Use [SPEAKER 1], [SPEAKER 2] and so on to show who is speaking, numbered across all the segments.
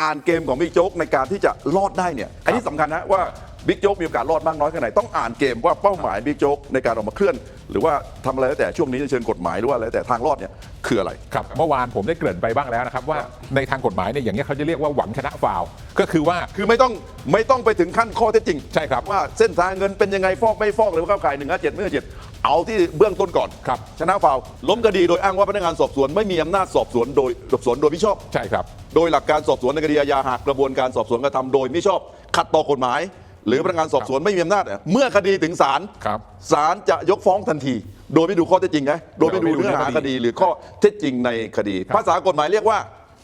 [SPEAKER 1] อ่านเกมของบิ๊กโจ๊กในการที่จะรอดได้เนี่ย อันนี้สำคัญนะว่าบิ๊กโจ๊กมีโอกาสรอดมากน้อยแค่ไหนต้องอ่านเกมว่าเป้าหมายบิ๊กโจ๊กในการออกมาเคลื่อน หรือว่าทำอะไรแล้วแต่ช่วงนี้ในเชิงกฎหมายหรือว่าอะไรแต่ทางรอดเนี่ยคืออะไร
[SPEAKER 2] ครับเมื่อวานผมได้เกริ่นไปบ้างแล้วนะครับ ว่าในทางกฎหมายเนี่ยอย่างนี้ยเขาจะเรียกว่าหวังชนะฟาวล์ก็คือว่า
[SPEAKER 1] คือไม่ต้องไม่ต้องไปถึงขั้นข้อเท็จจริง
[SPEAKER 2] ใช่ครับ
[SPEAKER 1] ว่าเส้นทางเงินเป็นยังไงฟอกไม่ฟอกหรือว่าเข้าข่ายหนึ่งห้าเจ็ดไม่ห้าเจ็ด เอาที่เบื้องต้นก่อน
[SPEAKER 2] ครับ
[SPEAKER 1] ชนะฟาวล์ล้มคดีโดยอ้างว่าพนักงานสอบสวนไม่มีอำนาจสอบสวนโดยสอบสวนโดยมิชอบ
[SPEAKER 2] ใช่ครับ
[SPEAKER 1] โดยหลักการสอบสวนในคดีอาญาหากกระบวนการสอบสวนกระทำโดยไม่ชอบ ขัดต่อกฎหมาย หรือพนักงานสอบสวนไม่มีอำนาจเนี่ยเมื่อคดีถึงศาล
[SPEAKER 2] ครับ
[SPEAKER 1] ศาลจะยกฟ้องทันที โดยไม่ดูข้อเท็จจริงไงโดยไม่ดูเนื้อหาคดีหรือข้อเท็จจริงในคดี ภาษากฎหมายเรียกว่า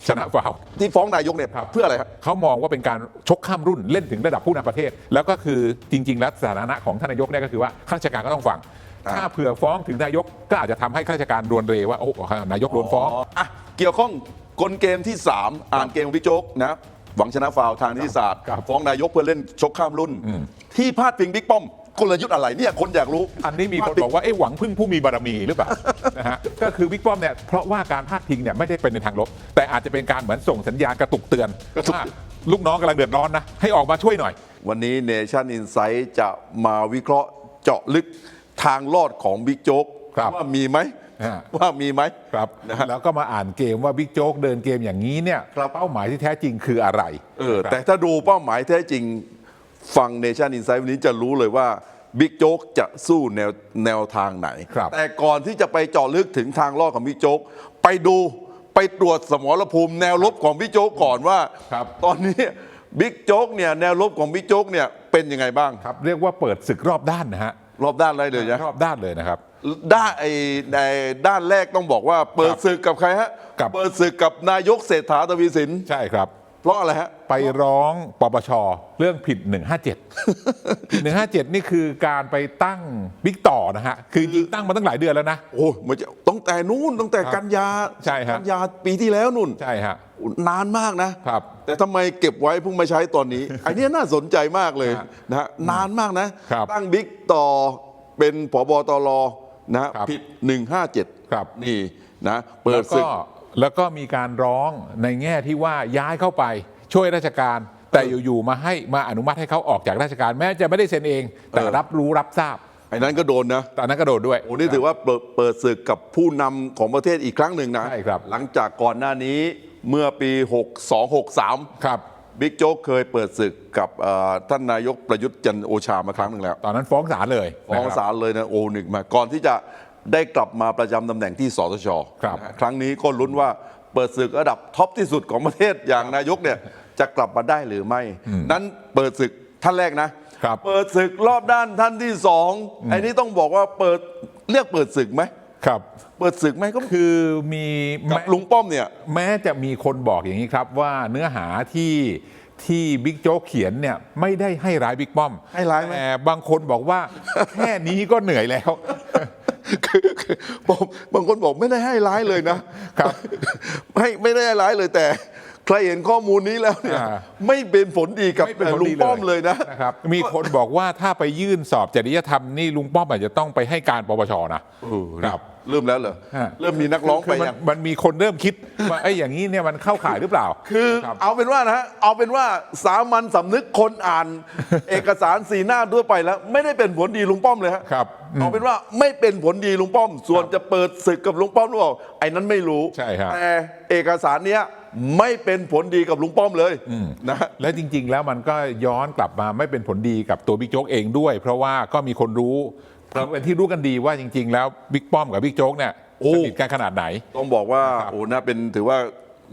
[SPEAKER 2] ชนะฟาวล์
[SPEAKER 1] ที่ฟ้องนายกเนี่ย
[SPEAKER 2] ครับ
[SPEAKER 1] เพื่ออะไรครับ
[SPEAKER 2] เขามองว่าเป็นการชกข้ามรุ่นเล่นถึงระดับผู้นำประเทศ แล้วก็คือจริง ๆ แล้วสถานะของท่านนายกเนี่ยก็คือว่าข้าราชการก็ต้องฟัง
[SPEAKER 1] อ่า
[SPEAKER 2] ถ้าเผื่อฟ้องถึงนายกก็อาจจะทำให้ข้าราชการรวนเรว่าโอ้นายกโดนฟ้อง
[SPEAKER 1] อะเกี่ยวข้องกลเกมที่ 3 อ่านเกมของพี่โจ๊กนะหวังชนะฟาวล์ทางนิติศาสตร์
[SPEAKER 2] ครับ
[SPEAKER 1] ฟ้องนายกเพื่อเล่นชกข้ามรุ่น ที่พาดพิงบิ๊กป้อมกลยุทธ์อะไรเนี่ยคนอยากรู้
[SPEAKER 2] อันนี้มีคนบอกว่าเอ๊ะหวังพึ่งผู้มีบารมีหรือเปล่านะฮะก็คือวิกป้อมเนี่ยเพราะว่าการพาดพิงเนี่ยไม่ได้เป็นในทางลบ แต่อาจจะเป็นการเหมือนส่งสัญญาณกระตุกเตือน
[SPEAKER 1] กระตุก
[SPEAKER 2] ว่าลูกน้องกำลังเดือดร้อนนะให้ออกมาช่วยหน่อย
[SPEAKER 1] วันนี้เนชั่นอินไซ h ์จะมาวิเคราะห์เจาะลึก ทางรอดของบิ๊กโจ๊ก
[SPEAKER 2] ครับ
[SPEAKER 1] ว่ามีไหม
[SPEAKER 2] ฮะ
[SPEAKER 1] ว่ามีไหม
[SPEAKER 2] ครับ
[SPEAKER 1] นะฮะ
[SPEAKER 2] แล้วก็มาอ่านเกมว่าบิ๊กโจ๊กเดินเกมอย่างนี้เนี่ย
[SPEAKER 1] ครับ
[SPEAKER 2] เป้าหมายที่แท้จริงคืออะไร
[SPEAKER 1] เออ
[SPEAKER 2] ครับ
[SPEAKER 1] แต่ถ้าดูเป้าหมายแท้จริงฟังเนชั่นอินไซ h ์วันนี้จะรู้เลยว่าบิ๊กโจ๊กจะสู้แนวแนวทางไหน
[SPEAKER 2] ครับ
[SPEAKER 1] แต่ก่อนที่จะไปเจาะลึกถึงทางรอดของบิ๊กโจ๊กไปดูไปตรวจสมรภูมิแนวรบของบิ๊กโจ๊กก่อนว่า
[SPEAKER 2] ครับ
[SPEAKER 1] ตอนนี้บิ๊กโจ๊กเนี่ยแนวรบของบิ๊กโจ๊กเนี่ยเป็นยังไงบ้าง
[SPEAKER 2] ครับเรียกว่าเปิดศึกรอบด้านนะฮะ
[SPEAKER 1] รอบด้านอะไรเลยนะ
[SPEAKER 2] รอบด้านเลยนะครับ
[SPEAKER 1] ด้านไอ้ในด้านแรกต้องบอกว่าเปิดศึกกับใครฮะ
[SPEAKER 2] กับ
[SPEAKER 1] เปิดศึกกับนายกเศรษฐาทวีสิน
[SPEAKER 2] ใช่ครับ
[SPEAKER 1] เพราะอะไรฮะ
[SPEAKER 2] ไปร้องปปชเรื่องผิด 157ผิด157 นี่คือการไปตั้งบิ๊กต่อนะฮะ คือจริงตั้งมาตั้งหลายเดือนแล้วนะ
[SPEAKER 1] โอ้ยมันจะตั้งแต่นู้นตั้งแต่
[SPEAKER 2] ครับ
[SPEAKER 1] กันยา
[SPEAKER 2] ใช่ฮะ
[SPEAKER 1] กันยาปีที่แล้วนู่น
[SPEAKER 2] ใช่ฮะ
[SPEAKER 1] นานมากนะ ครับแต่ทำไมเก็บไว้เพิ่งมาใช้ตอนนี้ อันเนี้ยน่าสนใจมากเลย
[SPEAKER 2] ฮะ
[SPEAKER 1] นะฮะนานมากนะ
[SPEAKER 2] ครับ
[SPEAKER 1] ตั้งบิ๊กต่อเป็นผบตรนะฮะ
[SPEAKER 2] ครับ
[SPEAKER 1] ผิด 157
[SPEAKER 2] ครับ
[SPEAKER 1] นี่นะ เปิ
[SPEAKER 2] แล้
[SPEAKER 1] ด
[SPEAKER 2] ว
[SPEAKER 1] ศึ
[SPEAKER 2] ก็
[SPEAKER 1] ก
[SPEAKER 2] แล้วก็มีการร้องในแง่ที่ว่าย้ายเข้าไปช่วยราชการ แต่อยู่ๆมาให้มาอนุมัติให้เขาออกจากราชการ แม้จะไม่ได้เซ็นเอง แต่
[SPEAKER 1] เออ
[SPEAKER 2] รับรู้รับทราบ
[SPEAKER 1] ไอ้นั้นก็โดนนะ
[SPEAKER 2] ตอนนั้นก็โดดด้วย
[SPEAKER 1] โอ้นี่ถือว่าเปิดเปิดศึกกับผู้นำของประเทศอีกครั้งหนึ่งนะ
[SPEAKER 2] ใช่ครับ
[SPEAKER 1] หลังจากก่อนหน้านี้เมื่อปี 6263
[SPEAKER 2] ครับ
[SPEAKER 1] บิ๊กโจ๊กเคยเปิดศึกกับเอ่อท่านนายกประยุทธ์จันทร์โอชามาครั้งหนึ่งแล้ว
[SPEAKER 2] ตอนนั้นฟ้องศาลเลย
[SPEAKER 1] ฟ้อง
[SPEAKER 2] นะครับ
[SPEAKER 1] ศาลเลยนะโอหนึ่งมาก่อนที่จะ ได้กลับมาประจำตำแหน่งที่สตช
[SPEAKER 2] ครับ
[SPEAKER 1] นะฮะครั้งนี้ก็ลุ้นว่าเปิดศึกระดับท็อปที่สุดของประเทศอย่างนายกเนี่ยจะกลับมาได้หรือไม่ นั้นเปิดศึกท่านแรกนะ
[SPEAKER 2] ครับ
[SPEAKER 1] เปิดศึกรอบด้านท่านที่สองไอ้นี่ต้องบอกว่าเปิดเรียกเปิดศึกไหม
[SPEAKER 2] ครับ
[SPEAKER 1] เปิดศึกไหมก็
[SPEAKER 2] คือมี
[SPEAKER 1] กับ
[SPEAKER 2] แม้
[SPEAKER 1] ลุงป้อมเนี่ย
[SPEAKER 2] แม้จะมีคนบอกอย่างนี้ครับว่าเนื้อหาที่ที่บิ๊กโจ๊กเขียนเนี่ยไม่ได้ให้ร้ายบิ๊กป้อม
[SPEAKER 1] ให้ร้ายไหม
[SPEAKER 2] แต่บางคนบอกว่า แค่นี้ก็เหนื่อยแล้ว
[SPEAKER 1] คือคือผมบางคนบอกไม่ได้ให้ร้ายเลยนะครับ ไม่ไม่ได้ให้ร้ายเลยแต่ ใครเห็นข้อมูลนี้แล้วเนี่ย
[SPEAKER 2] อ่า
[SPEAKER 1] ไม่เป็นผลดีกับ
[SPEAKER 2] ไม่เป็นผล
[SPEAKER 1] ลุง
[SPEAKER 2] ดี
[SPEAKER 1] ป้อมเลยนะ
[SPEAKER 2] นะครับ มีคนบอกว่าถ้าไปยื่นสอบจริยธรรมนี่ลุงป้อมอาจจะต้องไปให้การปปชนะ
[SPEAKER 1] เออ
[SPEAKER 2] ครับ
[SPEAKER 1] เริ่มแล้วเหรอ
[SPEAKER 2] ฮะ
[SPEAKER 1] เริ่มมีนักร้อง
[SPEAKER 2] คื
[SPEAKER 1] ไป
[SPEAKER 2] มัน
[SPEAKER 1] ยัง
[SPEAKER 2] มันมีคนเริ่มคิดว่าไอ้ยอย่างนี้เนี่ยมันเข้าข่ายหรือเปล่า
[SPEAKER 1] คือ
[SPEAKER 2] รับ
[SPEAKER 1] เอาเป็นว่านะฮะเอาเป็นว่าสามัญสำนึกคนอ่าน เอกสารสีหน้าด้วยไปแล้ว ไม่ได้เป็นผลดีลุงป้อมเลยฮะ
[SPEAKER 2] ครับอืม
[SPEAKER 1] เอาเป็นว่าไม่เป็นผลดีลุงป้อม ส่วนจะเปิดศึกกับลุงป้อมหรือเปล่าไอ้นั้นไม่รู้
[SPEAKER 2] ใช่ครับ
[SPEAKER 1] แต่เอกสารเนี้ยไม่เป็นผลดีกับลุงป้อมเลยนะ
[SPEAKER 2] และจริง ๆ แล้วมันก็ย้อนกลับมาไม่เป็นผลดีกับตัวบิ๊กโจ๊กเองด้วย เพราะว่าก็มีคนรู้ เป็นที่รู้กันดีว่าจริง ๆ แล้วบิ๊กป้อมกับบิ๊กโจ๊กเนี่ย
[SPEAKER 1] โอ้
[SPEAKER 2] สนิทกันขนาดไหน
[SPEAKER 1] ต้องบอกว่า
[SPEAKER 2] ครับ
[SPEAKER 1] โอ้นะเป็นถือว่า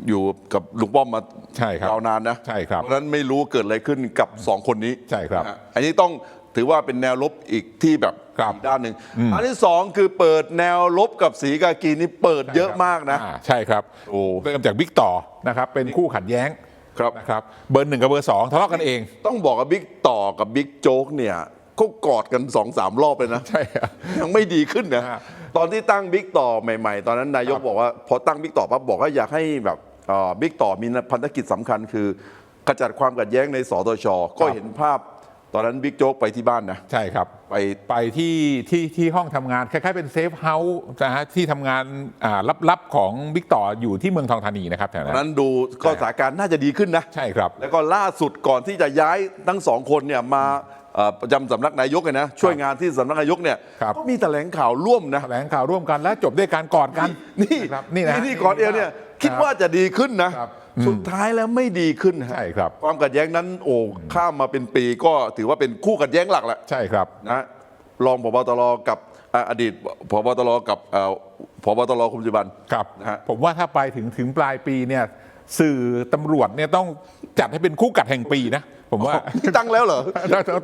[SPEAKER 1] อยู่กับลุงป้อมมา
[SPEAKER 2] ใช่ครับ
[SPEAKER 1] ยาวนานนะ
[SPEAKER 2] ใช่ครับ
[SPEAKER 1] เพราะฉะนั้นไม่รู้เกิดอะไรขึ้นกับสองคนนี้
[SPEAKER 2] ใช่ครับ
[SPEAKER 1] นะฮะอันนี้ต้องถือว่าเป็นแนวลบอีกที่แบบ
[SPEAKER 2] ครับ
[SPEAKER 1] อีกด้านหนึ่งอันที่สองคือเปิดแนวลบกับสีกากีนี่เปิดเยอะมากนะ
[SPEAKER 2] อ่ใช่ครับ
[SPEAKER 1] โอ้
[SPEAKER 2] เริ่มจากบิ๊กต่อนะครับเป็นคู่ขัดแย้ง
[SPEAKER 1] ครับ
[SPEAKER 2] นะครับเบอร์หนึ่งกับเบอร์สองทะเลาะกันเอง
[SPEAKER 1] ต้องบอกว่าบิ๊กต่อกับบิ๊กโจ๊กเนี่ย เขากอดกันสองสามรอบเลยนะ
[SPEAKER 2] ใช่ครับ
[SPEAKER 1] ยังไม่ดีขึ้นนะ
[SPEAKER 2] ฮะ
[SPEAKER 1] ตอนที่ตั้งบิ๊กต่อใหม่ ๆ ตอนนั้นนายก
[SPEAKER 2] ครับ
[SPEAKER 1] บอกว่าพอตั้งบิ๊กต่อปั๊บบอกว่าอยากให้แบบเอ่อบิ๊กต่อมีพันธกิจสำคัญคือขจัดความขัดแย้งในสตชก็เห็นภาพตอนนั้นบิ๊กโจ๊กไปที่บ้านนะ
[SPEAKER 2] ใช่ครับ
[SPEAKER 1] ไป
[SPEAKER 2] ไปที่ที่ที่ห้องทำงาน คล้ายๆเป็นเซฟเฮาส์นะฮะที่ทำงานอ่าลับๆของบิ๊กต่ออยู่ที่เมืองทองธานีนะครับแถว
[SPEAKER 1] ตอน
[SPEAKER 2] นั้
[SPEAKER 1] นั้นนดูก็สถานการณ์น่าจะดีขึ้นนะ
[SPEAKER 2] ใช่ครับ
[SPEAKER 1] แล้วก็ล่าสุดก่อนที่จะย้ายทั้งสองคนเนี่ยมาเอ่อ ประจำสำนักนายกเลยนะช่วยงานที่สำนักนายกเนี่ย
[SPEAKER 2] ครับ
[SPEAKER 1] ก็มีแถลงข่าวร่วมนะ
[SPEAKER 2] แถลงข่าวร่วมกันและจบด้วยการกอดกัน
[SPEAKER 1] นี่
[SPEAKER 2] ครับนี่นะ
[SPEAKER 1] นี่ก่อนเอวเนี่ยคิดว่าจะดีขึ้นนะ
[SPEAKER 2] ครับ
[SPEAKER 1] สุดท้ายแล้วไม่ดีขึ้นฮะ
[SPEAKER 2] ใช่ครับ
[SPEAKER 1] ความขัดแย้งนั้นโอ้ข้ามมาเป็นปีก็ถือว่าเป็นคู่ขัดแย้งหลักแหละ
[SPEAKER 2] ใช่ครับ
[SPEAKER 1] นะรองพบตรกับอ่าอดีตพบตรกับเอ่อพบตรคนปัจจุบัน
[SPEAKER 2] ครับ
[SPEAKER 1] นะฮะ
[SPEAKER 2] ผมว่าถ้าไปถึงถึงปลายปีเนี่ยสื่อตำรวจเนี่ยต้องจัดให้เป็นคู่กัดแห่งปีนะ ผมว่า
[SPEAKER 1] นี่ตั้งแล้วเหรอ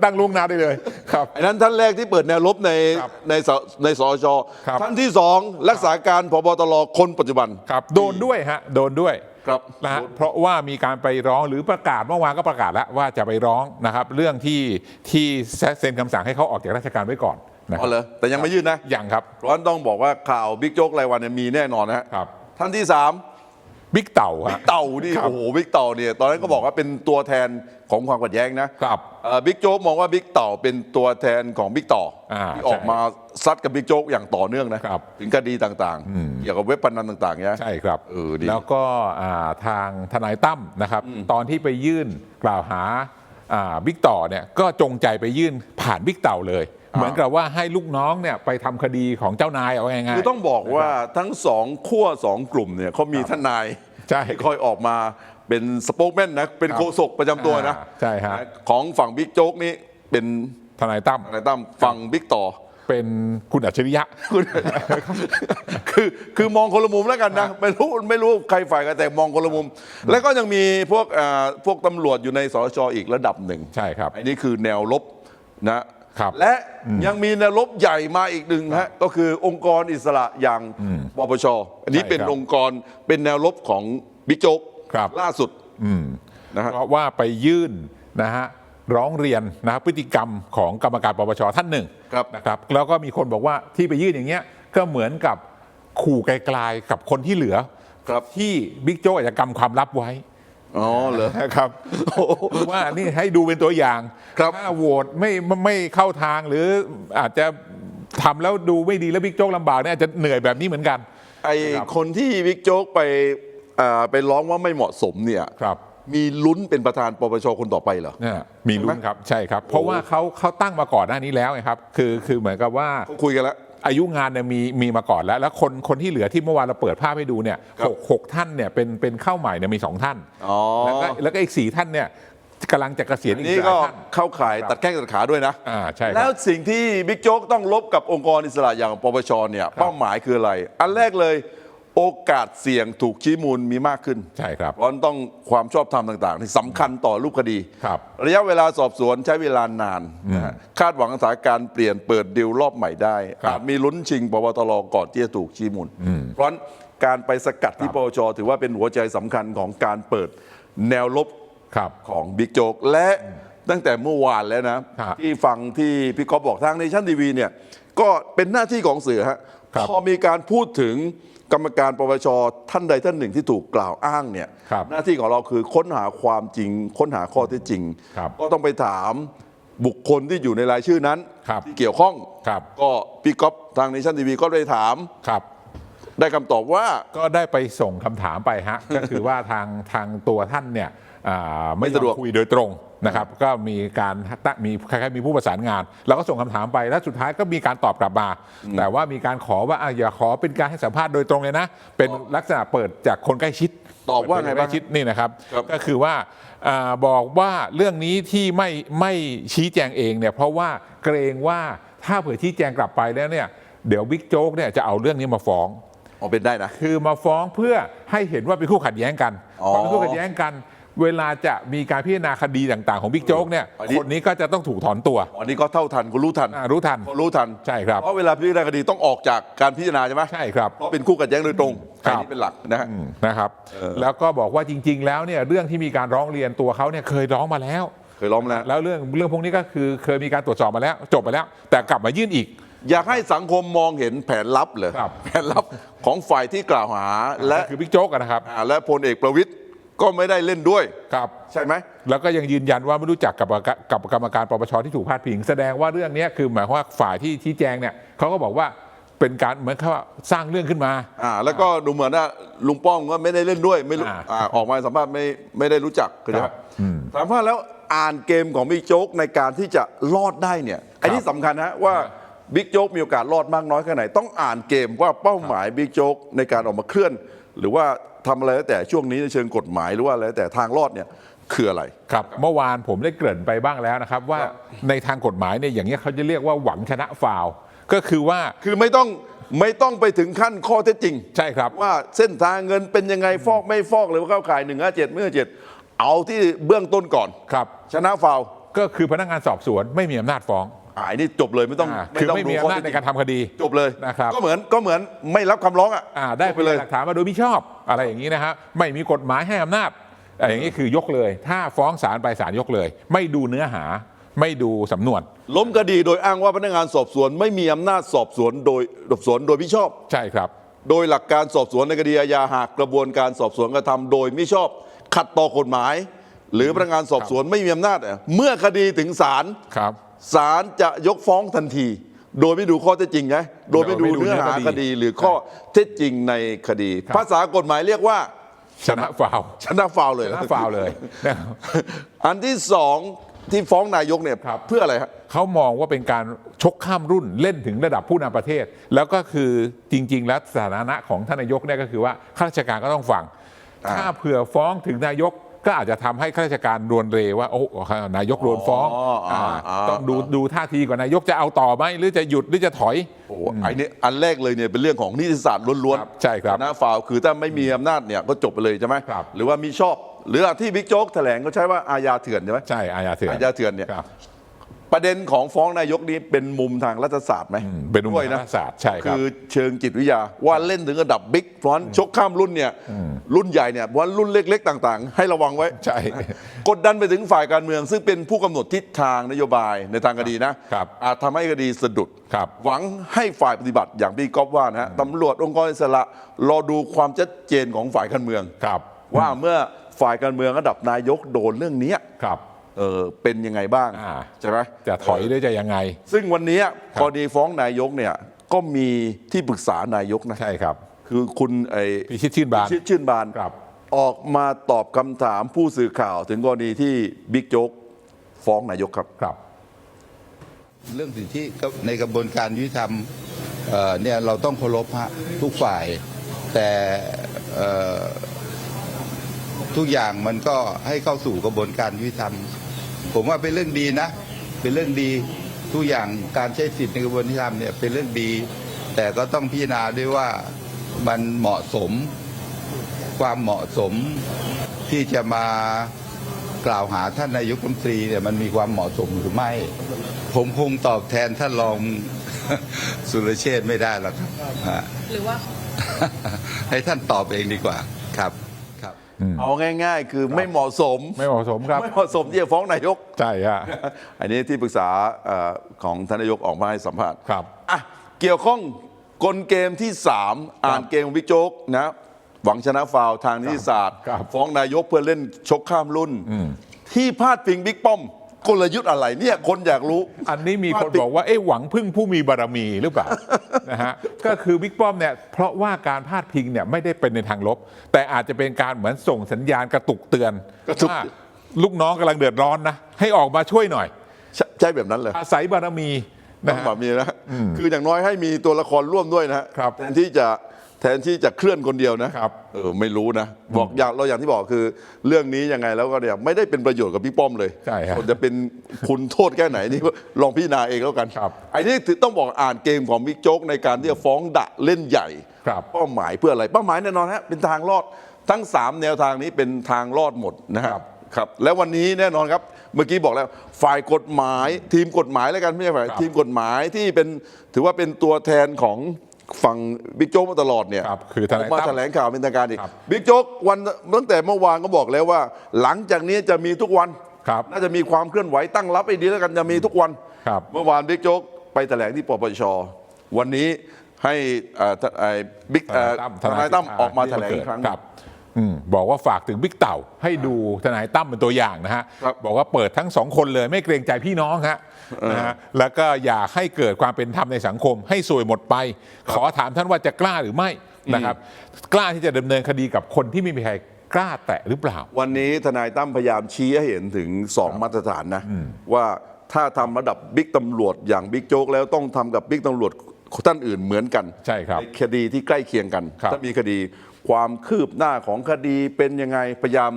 [SPEAKER 2] ตั้งล่วงหน้าได้เลยครับ
[SPEAKER 1] ไอ้นั้นท่านแรกที่เปิดแนวรบใน
[SPEAKER 2] ครับ
[SPEAKER 1] ในสในสอช
[SPEAKER 2] ครับ
[SPEAKER 1] ท่านที่สองรักษาการพบตรคนปัจจุบัน
[SPEAKER 2] ครับโดนด้วยฮะโดนด้วย
[SPEAKER 1] ครับ
[SPEAKER 2] นะฮะเพราะว่ามีการไปร้องหรือประกาศเมื่อวานก็ประกาศแล้วว่าจะไปร้องนะครับ เรื่องที่ที่เซ็นคำสั่งให้เขาออกจากราชการไว้ก่อนนะค
[SPEAKER 1] อ๋
[SPEAKER 2] รั
[SPEAKER 1] อบเหรอแต่ยังไม่ยื่นนะ
[SPEAKER 2] ยังครับ
[SPEAKER 1] เพราะฉะนั้นต้องบอกว่าข่าวบิ๊กโจ๊กรายวันเนี่ยมีแน่นอนนะฮะ
[SPEAKER 2] ครับ
[SPEAKER 1] ท่านที่สาม
[SPEAKER 2] บิ๊กเต่าฮะ
[SPEAKER 1] เต่านี่
[SPEAKER 2] ครับ
[SPEAKER 1] โอ้โหบิ๊กเต่าเนี่ยตอนนั้นก็บอกว่าเป็นตัวแทนของความขัดแย้งนะครับเอ่อบิ๊กโจ๊กมองว่าบิ๊กเต่าเป็นตัวแทนของบิ๊กต่ออาที่ออก
[SPEAKER 2] ใช่
[SPEAKER 1] มาซัดกับบิ๊กโจ๊กอย่างต่อเนื่องนะครับ ถึงคดีต่างๆเกี่ยวกับเว็บพนันต่างๆเนี่ย
[SPEAKER 2] ใช่ครับ
[SPEAKER 1] เออดี
[SPEAKER 2] แล้วก็อ่าทางทนายตั้มนะครับ ตอนที่ไปยื่นกล่าวหาอ่าบิ๊กต่อเนี่ยก็จงใจไปยื่นผ่านบิ๊กเต่าเลย เหมือนกับว่าให้ลูกน้องเนี่ยไปทำคดีของเจ้านายเอาง่ายๆ
[SPEAKER 1] คือต้องบอกว่าทั้งสองขั้วสองกลุ่มเนี่ยเขามีทนาย
[SPEAKER 2] ใช่
[SPEAKER 1] ที่คอยออกมาเป็นสปอคแมนนะเป็น
[SPEAKER 2] ครับ
[SPEAKER 1] โฆษกประจำตัวนะ
[SPEAKER 2] อ่าใช่ฮะ
[SPEAKER 1] ของฝั่งบิ๊กโจ๊กนี่เป็น
[SPEAKER 2] ทนายตั้ม
[SPEAKER 1] ทนายตั้มฝั่งบิ๊กต่อ
[SPEAKER 2] เป็นคุณอัจฉริยะ
[SPEAKER 1] คุณคือคือมองคนละมุมแล้วกันนะไม่รู้ไม่รู้ใครฝ่ายกันแต่มองคนละมุม แล้วก็ยังมีพวกอ่าพวกตำรวจอยู่ในสชอีกระดับหนึ่ง
[SPEAKER 2] ใช่ครับ
[SPEAKER 1] อันนี้คือแนวลบนะ ครับและยังมีแนวลบใหญ่มาอีกหนึ่งฮะก็คือองค์กรอิสระอย่างปปชอันนี้
[SPEAKER 2] ใช่
[SPEAKER 1] เป็น
[SPEAKER 2] ครับ
[SPEAKER 1] องค์กรเป็นแนวลบของบิ๊กโจ๊ก
[SPEAKER 2] ครับ
[SPEAKER 1] ล่าสุด
[SPEAKER 2] อืม
[SPEAKER 1] นะฮะ
[SPEAKER 2] เพราะว่าไปยื่นนะฮะร้องเรียนนะครับพฤติกรรมของกรรมการปปชท่านหนึ่ง
[SPEAKER 1] ครับ
[SPEAKER 2] นะครับแล้วก็มีคนบอกว่าที่ไปยื่นอย่างเงี้ยก็เหมือนกับขู่ไกลๆกับคนที่เหลือ
[SPEAKER 1] ครับ
[SPEAKER 2] ที่บิ๊กโจ๊กอาจจะกำความลับไว้
[SPEAKER 1] อ๋อเหรอ
[SPEAKER 2] นะครับว่านี่ให้ดูเป็นตัวอย่าง
[SPEAKER 1] ครับ
[SPEAKER 2] ถ้าโหวตไม่ไม่ไม่เข้าทางหรืออาจจะทำแล้วดูไม่ดีแล้วบิ๊กโจ๊กลำบากเนี่ยอาจจะเหนื่อยแบบนี้เหมือนกัน
[SPEAKER 1] ไอคนที่บิ๊กโจ๊กไปอ่าไปร้องว่าไม่เหมาะสมเนี่ย
[SPEAKER 2] ครับ
[SPEAKER 1] มีลุ้นเป็นประธานปปชคนต่อไปเหรอ
[SPEAKER 2] เนี่ยมีลุ้นครับใช่ครับ เพราะว่าเขาเขาตั้งมาก่อนหน้านี้แล้วไงครับ คือคือเหมือนกับว่า
[SPEAKER 1] เขาคุยกันแล้ว
[SPEAKER 2] อายุงานเนี่ยมีมีมาก่อนแล้ว แล้วคนคนที่เหลือที่เมื่อวานเราเปิดภาพให้ดูเนี่ย
[SPEAKER 1] ครับ
[SPEAKER 2] หกหกท่านเนี่ยเป็นเป็นเข้าใหม่เนี่ยมีสองท่าน
[SPEAKER 1] อ๋อ
[SPEAKER 2] แล้วก็แล้วก็อีกสี่ท่านเนี่ยกำลังจะเกษียณอีก
[SPEAKER 1] นี่
[SPEAKER 2] หลา
[SPEAKER 1] ก็
[SPEAKER 2] ยท่าน
[SPEAKER 1] เข้าข่ายตัดแข้งตัดขาด้วยนะ
[SPEAKER 2] อ่าใช่ค
[SPEAKER 1] แล้
[SPEAKER 2] รั
[SPEAKER 1] ว
[SPEAKER 2] บ
[SPEAKER 1] สิ่งที่บิ๊กโจ๊กต้องลบกับองค์กรอิสระอย่างปปชเนี่ยเป้าหมายคืออะไร อันแรกเลย โอกาสเสี่ยงถูกชี้มูลมีมากขึ้น
[SPEAKER 2] ใช่ครับ
[SPEAKER 1] เพราะฉะนั้นต้องความชอบธรรมต่างๆที่สำคัญต่อรูปคดี
[SPEAKER 2] ครับ
[SPEAKER 1] ระยะเวลาสอบสวนใช้เวลานานนะฮะคาดหวังสถานการณ์เปลี่ยนเปิดดิวรอบใหม่ได้
[SPEAKER 2] ครับ
[SPEAKER 1] อาจมีลุ้นชิงปปตรก่อนที่จะถูกชี้มูล เพราะฉะนั้นการไปสกัดที่ปปชถือว่าเป็นหัวใจสำคัญของการเปิดแนวลบ
[SPEAKER 2] ครับ
[SPEAKER 1] ของบิ๊กโจ๊กและตั้งแต่เมื่อวานแล้วนะ
[SPEAKER 2] ครับ
[SPEAKER 1] ที่ฟังที่พี่ก๊อฟบอกทางในชั้นทีวีเนี่ยก็เป็นหน้าที่ของสื่อฮะ
[SPEAKER 2] ครับ
[SPEAKER 1] พอมีการพูดถึง กรรมการปปชท่านใดท่านหนึ่งที่ถูกกล่าวอ้างเนี่ย
[SPEAKER 2] ครับ
[SPEAKER 1] หน้าที่ของเราคือค้นหาความจริง ค้นหาข้อเท็จจริง
[SPEAKER 2] ครับ
[SPEAKER 1] ก็ต้องไปถามบุคคลที่อยู่ในรายชื่อนั้น
[SPEAKER 2] ครับ
[SPEAKER 1] ที่เกี่ยวข้อง
[SPEAKER 2] ครับ
[SPEAKER 1] ก็พี่ก๊อฟทางในชั้นทีวีก็ได้ถาม
[SPEAKER 2] ครับ
[SPEAKER 1] ได้คำตอบว่า
[SPEAKER 2] ก็ได้ไปส่งคำถามไปฮะก็คือว่าทางทางตัวท่านเนี่ยอ่าไม่
[SPEAKER 1] ไม่สะดวก
[SPEAKER 2] ยอมคุยโดยตรง นะครับก็มีการตั้งมีคล้ายๆมีผู้ประสานงานเราก็ส่งคำถามไปแล้วสุดท้ายก็มีการตอบกลับมา แต่ว่ามีการขอว่าอะอย่าขอเป็นการให้สัมภาษณ์โดยตรงเลยนะ เป็นลักษณะเปิดจากคนใกล้ชิด
[SPEAKER 1] ตอบว่าไงบ้าง
[SPEAKER 2] ใกล้ชิดนี่นะครับ
[SPEAKER 1] ครับ
[SPEAKER 2] ก็คือว่าอาบอกว่าเรื่องนี้ที่ไม่ไม่ชี้แจงเองเนี่ยเพราะว่าเกรงว่าถ้าเผื่อชี้แจงกลับไปแล้วเนี่ยเดี๋ยวบิ๊กโจ๊กเนี่ยจะเอาเรื่องนี้มาฟ้อง
[SPEAKER 1] อ๋อเป็นได้นะ
[SPEAKER 2] คือมาฟ้องเพื่อให้เห็นว่าเป็นคู่ขัดแย้งกัน
[SPEAKER 1] อ๋อ
[SPEAKER 2] พอเป็นคู่ขัดแย้งกัน เวลาจะมีการพิจารณาคดีต่างๆของบิ๊กโจ๊กเนี่ย
[SPEAKER 1] อันนี้
[SPEAKER 2] คนนี้ก็จะต้องถูกถอนตัว
[SPEAKER 1] อันนี้ก็เท่าทันคุณรู้ทัน
[SPEAKER 2] อ่ารู้ทัน
[SPEAKER 1] ก็รู้ทัน
[SPEAKER 2] ใช่ครับ
[SPEAKER 1] เพราะเวลาพิจารณาคดีต้องออกจากการพิจารณาใช่ไหม
[SPEAKER 2] ใช่ครับ
[SPEAKER 1] เพราะเป็นคู่ขัดแย้งโดยตรง
[SPEAKER 2] ครับ
[SPEAKER 1] อันนี้เป็นหลักนะฮะ
[SPEAKER 2] อืมนะครับแล้วก็บอกว่าจริง ๆ แล้วเนี่ยเรื่องที่มีการร้องเรียนตัวเขาเนี่ยเคยร้องมาแล้ว
[SPEAKER 1] เคยร้องมาแล้ว
[SPEAKER 2] แล้วเรื่องเรื่องพวกนี้ก็คือเคยมีการตรวจสอบมาแล้ว จบไปแล้ว แต่กลับมายื่นอีก
[SPEAKER 1] อยากให้สังคมมองเห็นแผนลับเหรอ
[SPEAKER 2] ครับ
[SPEAKER 1] แผนลับของฝ่ายที่กล่าวหาและ
[SPEAKER 2] คือบิ๊กโจ๊กอะนะครับ
[SPEAKER 1] อ่าและพลเอกประวิตย ก็ไม่ได้เล่นด้วย
[SPEAKER 2] ครับ
[SPEAKER 1] ใช่ไหม
[SPEAKER 2] แล้วก็ยังยืนยันว่าไม่รู้จักกับกับกรรมการปปชที่ถูกพาดพิง แสดงว่าเรื่องเนี้ยคือหมายความว่าฝ่ายที่ชี้แจงเนี่ยเขาก็บอกว่าเป็นการเหมือนเขาว่าสร้างเรื่องขึ้นมา
[SPEAKER 1] อ่า แล้วก็ดูเหมือนว่าลุงป้อมก็ไม่ได้เล่นด้วย ไม่รู้
[SPEAKER 2] อ่า
[SPEAKER 1] อ่าออกมาสัมภาษณ์ไม่ไม่ได้รู้จักคือ
[SPEAKER 2] ครับ
[SPEAKER 1] สัมภาษณ์แล้วอ่านเกมของบิ๊กโจ๊กในการที่จะรอดได้เนี่ยอันนี้สำคัญนะว่าบิ๊กโจ๊กมีโอกาสรอดมากน้อยแค่ไหน ต้องอ่านเกมว่าเป้าหมายบิ๊กโจ๊กในการออกมาเคลื่อน หรือว่า ทำอะไรแล้วแต่ช่วงนี้ในเชิงกฎหมายหรือว่าอะไรแล้วแต่ทางรอดเนี่ยคืออะไร
[SPEAKER 2] ครับเมื่อวานผมได้เกริ่นไปบ้างแล้วนะครับ ว่า
[SPEAKER 1] ครับ
[SPEAKER 2] ในทางกฎหมายเนี่ยอย่างนี้ยเขาจะเรียกว่าหวังชนะฟาวล์ก็คือว่า
[SPEAKER 1] คือไม่ต้องไม่ต้องไปถึงขั้นข้อเท็จจริง
[SPEAKER 2] ใช่ครับ
[SPEAKER 1] ว่าเส้นทางเงินเป็นยังไงฟอกไม่ฟอกหรือว่าเข้าข่าย1 5 7ไม่เจ็ดเอาที่เบื้องต้นก่อน
[SPEAKER 2] ครับ
[SPEAKER 1] ชนะฟาวล์
[SPEAKER 2] ก็คือพนักงานสอบสวนไม่มีอำนาจฟ้อง
[SPEAKER 1] อ่าอันนี้จบเลยไม่ต้อง
[SPEAKER 2] อ่าคือไม่มี
[SPEAKER 1] ดู
[SPEAKER 2] อำนาจในการทำคดี
[SPEAKER 1] จบเลย
[SPEAKER 2] นะครับ
[SPEAKER 1] ก็เหมือนก็เหมือนไม่รับคำร้องอะ
[SPEAKER 2] อ่าได้
[SPEAKER 1] จบ
[SPEAKER 2] ไปเลยหลักฐานมาโดยมิชอบ อะไรอย่างนี้นะฮะไม่มีกฎหมายให้อำนาจอะไรอย่างนี้คือยกเลย ถ้าฟ้องศาลไปศาลยกเลย ไม่ดูเนื้อหาไม่ดูสำนวน
[SPEAKER 1] ล้มคดีโดยอ้างว่าพนักงานสอบสวนไม่มีอำนาจสอบสวนโดยสอบสวนโดยมิชอบ
[SPEAKER 2] ใช่ครับ
[SPEAKER 1] โดยหลักการสอบสวนในคดีอาญาหากกระบวนการสอบสวนกระทำโดยมิชอบ ขัดต่อกฎหมาย หรือพนักงานสอบสวนไม่มีอำนาจอะเมื่อคดีถึงศาล
[SPEAKER 2] ครับ
[SPEAKER 1] ศาลจะยกฟ้องทันที โดยไม่ดูข้อเท็จจริงนะโดยไม่ดู
[SPEAKER 2] โดยไม่ดู
[SPEAKER 1] เนื้อหา
[SPEAKER 2] เนื้อคดี
[SPEAKER 1] คดีหรือข้อเท็จจริงในคดี
[SPEAKER 2] ครับ
[SPEAKER 1] ภาษากฎหมายเรียกว่า
[SPEAKER 2] ชนะฟาวล์
[SPEAKER 1] ชนะฟาวล์เลย
[SPEAKER 2] ช
[SPEAKER 1] นะ
[SPEAKER 2] นะฟาวล์เลยนะครับ
[SPEAKER 1] อันที่สองที่ฟ้องนายกเนี่ย
[SPEAKER 2] ครับ
[SPEAKER 1] เพื่ออะไรฮะ
[SPEAKER 2] เขามองว่าเป็นการชกข้ามรุ่นเล่นถึงระดับผู้นำประเทศ แล้วก็คือจริง ๆ แล้วสถานะของท่านนายกเนี่ยก็คือว่าข้าราชการก็ต้องฟัง
[SPEAKER 1] อ่า
[SPEAKER 2] ถ้าเผื่อฟ้องถึงนายก ก็อาจจะทำให้ข้าราชการรวนเรว่าโอ้นายกโดนฟ้อง
[SPEAKER 1] อ๋ออ่าาอ่า
[SPEAKER 2] ต้องดูดูท่าทีก่อนนายกจะเอาต่อไหมหรือจะหยุดหรือจะถอย
[SPEAKER 1] โอ้โหไอ้นี่อันแรกเลยเนี่ยเป็นเรื่องของนิติศาสตร์ล้วน
[SPEAKER 2] ครับใช่ครับ
[SPEAKER 1] ชนะฟาวล์คือถ้าไม่มีอำนาจเนี่ยก็จบไปเลยใช่ไหม
[SPEAKER 2] ครับ
[SPEAKER 1] หรือว่ามีชอบหรือที่บิ๊กโจ๊กแถลงก็ใช้ว่าอาญาเถื่อนใช่ไหม
[SPEAKER 2] ใช่อาญาเถื่อน
[SPEAKER 1] อาญาเถื่อนเนี่ย
[SPEAKER 2] ครับ
[SPEAKER 1] ประเด็นของฟ้องนายกนี้เป็นมุมทางรัฐศาสตร์ไหม
[SPEAKER 2] อืมเป็นมุม
[SPEAKER 1] ด้วยนะ
[SPEAKER 2] ทางรัฐศาสตร์ใช่ครับ
[SPEAKER 1] คือเชิงจิตวิทยาว่าเล่นถึงระดับบิ๊กฟรอนชกข้ามรุ่นเนี่ยรุ่นใหญ่เนี่ยวันรุ่นเล็ก ๆ ต่างๆ ให้ระวังไว้
[SPEAKER 2] ใช่
[SPEAKER 1] กดดันไปถึงฝ่ายการเมือง ซึ่งเป็นผู้กำหนดทิศทางนโยบายในทางคดีนะครับอาจทำให้คดีสะดุด
[SPEAKER 2] ครับ
[SPEAKER 1] หวังให้ฝ่ายปฏิบัติอย่างพี่ก๊อฟว่านะฮะตำรวจองค์กรอิสระรอดูความชัดเจนของฝ่ายการเมือง
[SPEAKER 2] ครับ
[SPEAKER 1] ว่าเมื่อฝ่ายการเมืองระดับนายกโดนเรื่องเนี้ย
[SPEAKER 2] ครับ
[SPEAKER 1] เออเป็นยังไงบ้าง
[SPEAKER 2] อ่า
[SPEAKER 1] ใช่ไหม
[SPEAKER 2] จะถอยหรือจะยังไง
[SPEAKER 1] ซึ่งวันนี้กรณีฟ้องนายกเนี่ยก็มีที่ปรึกษานายกนะ
[SPEAKER 2] ใช่ครับ
[SPEAKER 1] คือคุณไอ
[SPEAKER 2] พิชิตชื่นบาน
[SPEAKER 1] ชิดชื่นบาน
[SPEAKER 2] ครับ
[SPEAKER 1] ออกมาตอบคำถามผู้สื่อข่าว ถึงกรณีที่บิ๊กโจ๊กฟ้องนายกครับ
[SPEAKER 2] ครับ
[SPEAKER 3] เรื่องสิทธิในกระบวนการยุติธรรมเอ่อเนี่ยเราต้องเคารพฮะทุกฝ่าย แต่เอ่อทุกอย่างมันก็ให้เข้าสู่กระบวนการยุติธรรม ผมว่าเป็นเรื่องดีนะ เป็นเรื่องดีทุกอย่างการใช้สิทธิในกระบวนการยุติธรรมเนี่ยเป็นเรื่องดี แต่ก็ต้องพิจารณาด้วยว่ามันเหมาะสม ความเหมาะสมที่จะมากล่าวหาท่านนายกรัฐมนตรีเนี่ยมันมีความเหมาะสมหรือไม่ ผมคงตอบแทนท่านรองสุรเชษฐ์ไม่ได้หรอกครับฮะ
[SPEAKER 4] หรือว่า
[SPEAKER 3] ให้ท่านตอบเองดีกว่าครับครับ
[SPEAKER 1] เอาง่าย ๆ คือไม่เหมาะสม
[SPEAKER 2] ไม่เหมาะสมครับ
[SPEAKER 1] ไม่เหมาะสมที่จะฟ้องนายก
[SPEAKER 2] ใช่ฮะ
[SPEAKER 1] อันนี้ที่ปรึกษาเอ่อของท่านนายกออกมาให้สัมภาษณ์
[SPEAKER 2] ครับ
[SPEAKER 1] อะเกี่ยวข้องกลเกมที่ 3 อ่านเกมของบิ๊กโจ๊กนะ หวังชนะฟาวล์ทางนิติศาสตร์
[SPEAKER 2] ครับ
[SPEAKER 1] ฟ้องนายกเพื่อเล่นชกข้ามรุ่น ที่พาดพิงบิ๊กป้อม กลยุทธ์อะไรเนี่ยคนอยากรู้
[SPEAKER 2] อันนี้มีคนบอกว่าเอ๊ะหวังพึ่งผู้มีบารมีหรือเปล่า นะฮะก็คือบิ๊กป้อมเนี่ยเพราะว่าการพาดพิงเนี่ยไม่ได้เป็นในทางลบ แต่อาจจะเป็นการเหมือนส่งสัญญาณกระตุกเตือน
[SPEAKER 1] กระตุก
[SPEAKER 2] ว่าลูกน้องกำลังเดือดร้อนนะ ให้ออกมาช่วยหน่อย
[SPEAKER 1] ใช่ใช่แบบนั้นเลย
[SPEAKER 2] อาศัยบารมี
[SPEAKER 1] ต้
[SPEAKER 2] นะ
[SPEAKER 1] อง
[SPEAKER 2] ฮะ
[SPEAKER 1] แบบนี้นะ คืออย่างน้อยให้มีตัวละครร่วมด้วยนะฮะ
[SPEAKER 2] ครับ
[SPEAKER 1] แทนที่จะ แทนที่จะเคลื่อนคนเดียวนะครับเออไม่รู้นะ บอกอย่างเราอย่างที่บอกคือ เรื่องนี้ยังไงแล้วก็เนี่ยไม่ได้เป็นประโยชน์กับพี่ป้อมเลย
[SPEAKER 2] ใช่ฮะ
[SPEAKER 1] คนจะเป็นคุณโทษแค่ไหนนี่ลองพิจารณาเองแล้วกัน
[SPEAKER 2] ครับ
[SPEAKER 1] ไอ้นี่ถือต้องบอกอ่านเกมของบิ๊กโจ๊กในการที่จะฟ้องดะเล่นใหญ่
[SPEAKER 2] ครับ
[SPEAKER 1] เป้าหมายเพื่ออะไรเป้าหมายแน่นอนฮะเป็นทางรอดทั้ง 3 แนวทางนี้เป็นทางรอดหมดนะค
[SPEAKER 2] ค
[SPEAKER 1] รั
[SPEAKER 2] รั
[SPEAKER 1] บบครับแล้ววันนี้แน่นอนครับเมื่อกี้บอกแล้วฝ่ายกฎหมาย ทีมกฎหมายแล้วกันไม่ใช่ฝ่าย
[SPEAKER 2] ครับ
[SPEAKER 1] ทีมกฎหมายที่เป็นถือว่าเป็นตัวแทนของ ฝั่งบิ๊กโจ๊กมาตลอดเนี่ย
[SPEAKER 2] ครับคือทนาย
[SPEAKER 1] กมา
[SPEAKER 2] ตั้ม
[SPEAKER 1] แถลงข่าวเป็นทางการอีก
[SPEAKER 2] ครับ
[SPEAKER 1] บิ๊กโจ๊กวันตั้งแต่เมื่อวานก็บอกแล้วว่า หลังจากนี้จะมีทุกวัน
[SPEAKER 2] ครับ
[SPEAKER 1] น่าจะมีความเคลื่อนไหวตั้งรับให้ดีแล้วกันจะมีทุกวัน
[SPEAKER 2] ครับ
[SPEAKER 1] เมื่อวานบิ๊กโจ๊กไปแถลงที่ปปชวันนี้ให้เอ่อท่านไอ้บิ๊กเอ่อทนายตั้มออกมาแถลงอีกครั้ง
[SPEAKER 2] ครับ อืมบอกว่าฝากถึงบิ๊กเต่า ให้ดูทนายตั้มเป็นตัวอย่างนะฮะ
[SPEAKER 1] ครับ
[SPEAKER 2] บอกว่าเปิดทั้งสองคนเลยไม่เกรงใจพี่น้องฮะนะฮะแล้วก็อยากให้เกิดความเป็นธรรมในสังคม ให้สวยหมดไป ขอถามท่านว่าจะกล้าหรือไม่นะครับ กล้าที่จะดำเนินคดีกับคนที่ไม่มีใครกล้าแตะหรือเปล่า
[SPEAKER 1] วันนี้ทนายตั้มพยายามชี้ให้เห็นถึงสองมาตรฐานนะ ว่าถ้าทำระดับบิ๊กตำรวจอย่างบิ๊กโจ๊กแล้วต้องทำกับบิ๊กตำรวจท่านอื่นเหมือนกัน
[SPEAKER 2] ใช่ครับ
[SPEAKER 1] คดีที่ใกล้เคียงกัน
[SPEAKER 2] ครับ
[SPEAKER 1] ถ้ามีคดี ความคืบหน้าของคดีเป็นยังไงพยายาม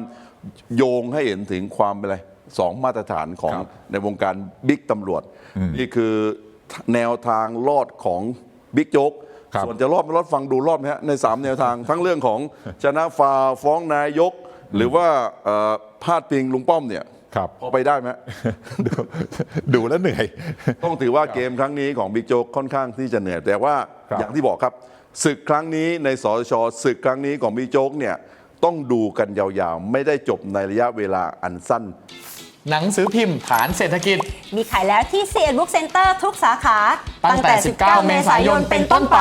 [SPEAKER 1] โยงให้เห็นถึงความเป็นอะไรสองมาตรฐานของ
[SPEAKER 2] ครับ
[SPEAKER 1] ในวงการบิ๊กตำรวจ นี่คือแนวทางรอดของบิ๊กโจ๊ก
[SPEAKER 2] ครับ
[SPEAKER 1] ส่วนจะรอดไม่รอดฟังดูรอดไหมฮะในสามแนวทางทั้งเรื่องของชนะฟาฟ้องนายก หรือว่าเอ่อพาดพิงลุงป้อมเนี่ย
[SPEAKER 2] ครับ
[SPEAKER 1] พอไปได้ไหม
[SPEAKER 2] ดูดูแล้วเหนื่อย
[SPEAKER 1] ต้องถือว่าเกมครั้งนี้ของบิ๊กโจ๊กค่อนข้างที่จะเหนื่อย แต่ว่า
[SPEAKER 2] ครับ
[SPEAKER 1] อย่างที่บอกครับ ศึกครั้งนี้ในสชศึกครั้งนี้ของบิ๊กโจ๊กเนี่ยต้องดูกันยาวๆ ไม่ได้จบในระยะเวลาอันสั้น
[SPEAKER 4] หนังสือพิมพ์ฐานเศรษฐกิจ
[SPEAKER 5] มีขายแล้วที่ c ี Book Center ทุกสาขา
[SPEAKER 4] ตั้งแต่ 19 เมษายนเป็นต้นไป